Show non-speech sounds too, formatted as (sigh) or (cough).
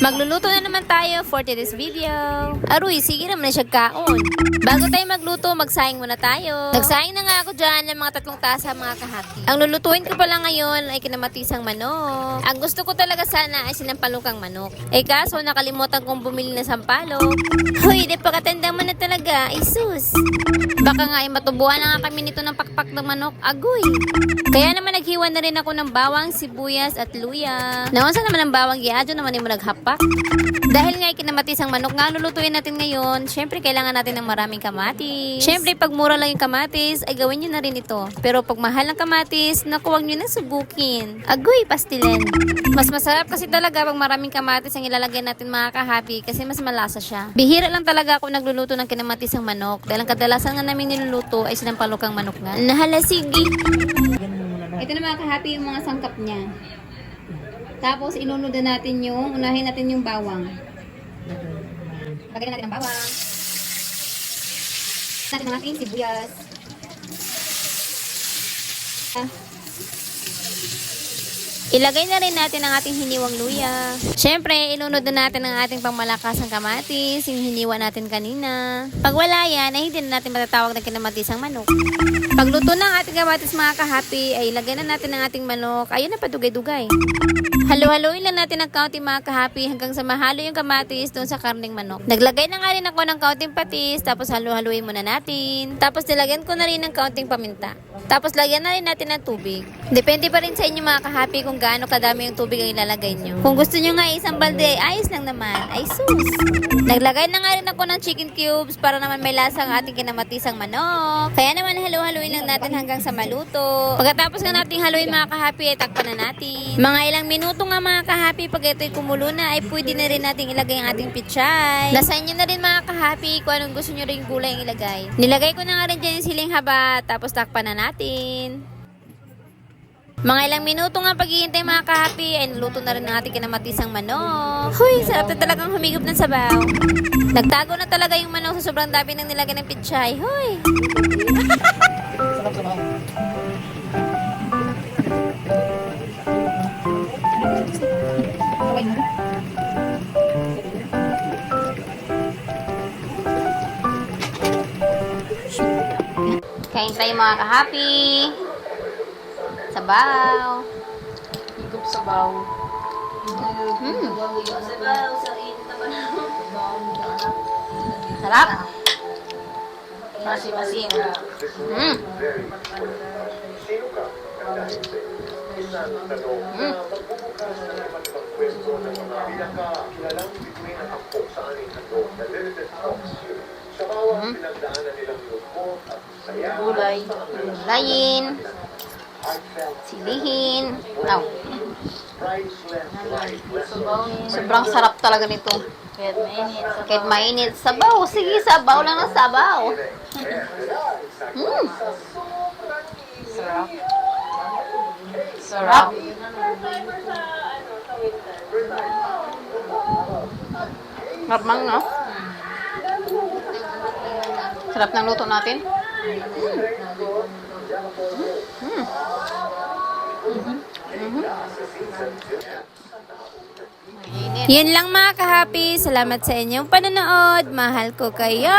Magluluto na naman tayo for today's video. Aruy, sige naman na siya kaon. Bago tayo magluto, magsayang muna tayo. Nagsayang na nga ako dyan ng mga tatlong tasa mga kahati. Ang lulutuin ko pala ngayon ay kinamatisang manok. Ang gusto ko talaga sana ay sinampalukang manok. Eh kaso nakalimutan kong bumili ng sampalok. Hoy, di pagkatanda mo na talaga. Isus. Baka nga ay matubuhan na nga kami nito ng pakpak ng manok. Agoy. Kaya naman naghiwa na rin ako ng bawang, sibuyas at luya. Nawansa naman ng bawang giadyo naman yung naghapak. Dahil nga ikinamatis ang manok nga lulutuin natin ngayon, syempre kailangan natin ng maraming kamatis. Syempre pag mura lang yung kamatis, ay gawin nyo na rin ito. Pero pag mahal ang kamatis, naku wag nyo na subukin. Agoy, pastilen. Mas masarap kasi talaga pag maraming kamatis ang ilalagay natin mga kahapi kasi mas malasa siya. Bihira lang talaga ako nagluluto ng kinamatis ang manok dahil ang kadalasan nga namin niluluto ay sinampalukang manok nga. Nahala, sige. Ito na mga kahapi yung mga sangkap niya. Tapos inunod na natin yung, unahin natin yung bawang. Lagyan natin ang bawang. Natin ang ating sibuyas. Ilagay na rin natin ang ating hiniwang luya. Siyempre, inunod na natin ang ating pangmalakasang kamatis, yung hiniwa natin kanina. Pag wala yan, ay hindi na natin matatawag na kinamatis ang manok. Pagluto ng ating kamatis mga kahapi, ay ilagay na natin ang ating manok. Ayun na padugay-dugay. Halo-haloin lang natin ang kaunting mga kahapi hanggang sa mahalo yung kamatis doon sa karning manok. Naglagay na nga rin ako ng kaunting patis, tapos halo-haloin muna natin. Tapos nilagyan ko na rin ng kaunting paminta. Tapos lagyan na rin natin ng tubig. Depende pa rin sa inyo mga kahapi kung gaano kadami yung tubig ang ilalagay nyo. Kung gusto nyo nga isang balde, ay ayos lang naman. Ay sus! Naglagay na nga rin ako ng chicken cubes para naman may lasa ang ating kinamatisang manok. Kaya naman halo-haloin lang natin hanggang sa maluto. Pagkatapos nga nating haluin mga kahapi, ay takpan na natin. Mga ilang minuto nga mga kahapi, pag ito'y kumulo na, ay pwede na rin nating ilagay ang ating pichay. Lasahin nyo na rin mga kahapi kung anong gusto nyo rin gulay ang ilagay. Nilagay ko na nga rin dyan yung siling haba, tapos takpan na natin. Mga ilang minuto nga paghihintay mga kahapi, ay naluto na rin ang ating kinamatisang manok. Huy, sarap na talagang humigop ng sabaw. Nagtago na talaga yung manok sa sobrang dami ng nilagay ng pichay. Huy! Kain tayo mga kahapi. Sabaw. Higop sa baw. Mm. Sarap. Masim-masim. Mm. Mm. Mm. Gulay. Layin. Silihin. Aw. Sobrang sarap talaga nito. Kahit mainit. Sa Kahit mainit. Sabaw. Sige, sabaw lang ng sabaw. (laughs) Mm. Sarap. Sarap. Marmang, no? Sarap ng luto natin. Mm. Yun lang mga kahapi. Salamat sa inyong panonood. Mahal ko kayo.